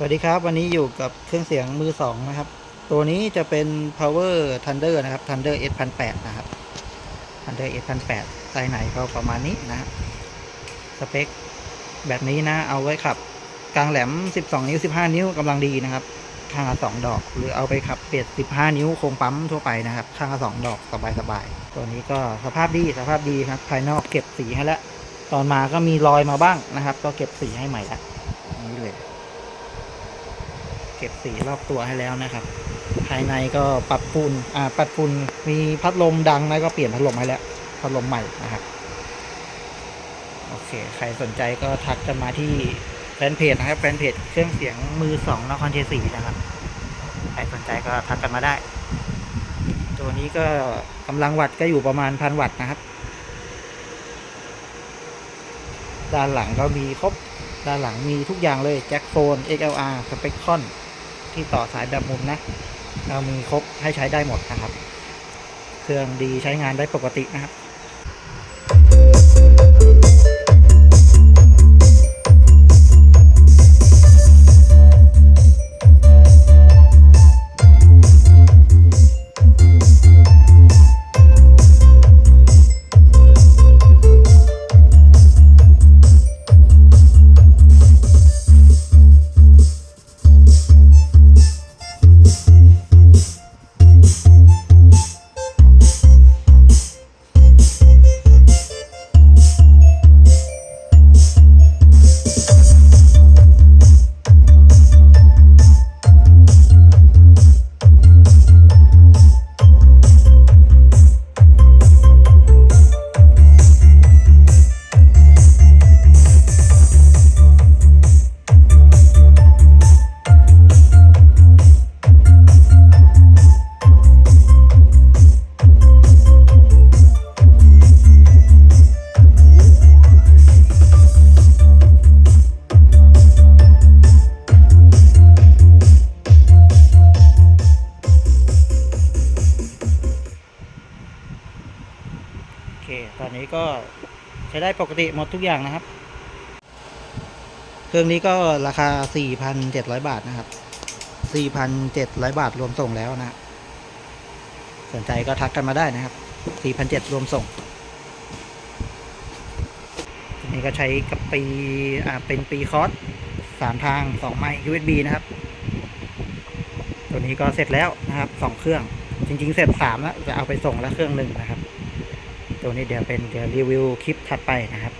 สวัสดีครับ วันนี้อยู่กับเครื่องเสียงมือสองนะครับ ตัวนี้จะเป็น power thunder นะครับ thunder s 1 8 0นะครับ thunder s 1 8 0ไซส์ไหนก็ประมาณนี้นะฮะสเปคแบบนี้นะ เอาไว้ขับกลางแหลม 12 นิ้ว 15 นิ้วกำลังดีนะครับ ข้างละ2ดอก หรือเอาไปขับเบียด15 นิ้วโครงปั๊มทั่วไปนะครับ ข้างละ2ดอกสบายๆ ตัวนี้ก็สภาพดีสภาพดีครับ ภายนอกเก็บสีให้แล้ว ตอนมาก็มีรอยมาบ้างนะครับ ก็เก็บสีให้ใหม่ละนี่เลย เก็บสีรอบตัวให้แล้วนะครับ ภายในก็ปรับปูนอ่าปรับปูนมีพัดลมดังนะก็เปลี่ยนพัดลมให้แล้วพัดลมใหม่นะครับโอเค ใครสนใจก็ทักกันมาที่แฟนเพจนะครับแฟนเพจเครื่องเสียงมือสองนครเชียงศรีนะครับ ใครสนใจก็ทักกันมาได้ ตัวนี้ก็กำลังวัตต์ก็อยู่ประมาณพันวัตต์นะครับ ด้านหลังก็มีครบ ด้านหลังมีทุกอย่างเลยแจ็คโฟน XLR สเปคคอน ที่ต่อสายแบบมุมนะเรามีครบให้ใช้ได้หมดนะครับ เครื่องดีใช้งานได้ปกตินะครับ เคตอนนี้ก็ใช้ได้ปกติหมดทุกอย่างนะครับ เครื่องนี้ก็ราคา 4,700 บาทนะครับ 4,700 บาทรวมส่งแล้วนะสนใจก็ทักกันมาได้นะครับ 4,700 รวมส่งทีนี้ก็ใช้กับปีอ่าเป็นปีคอร์สสามทางสองไมค์ USB นะครับ ตัวนี้ก็เสร็จแล้วนะครับสองเครื่อง จริง ๆ เสร็จสามแล้วจะเอาไปส่งแล้วเครื่องหนึ่งนะครับ ตัวนี้เดี๋ยวเป็นเดี๋ยวรีวิวคลิปถัดไปนะครับ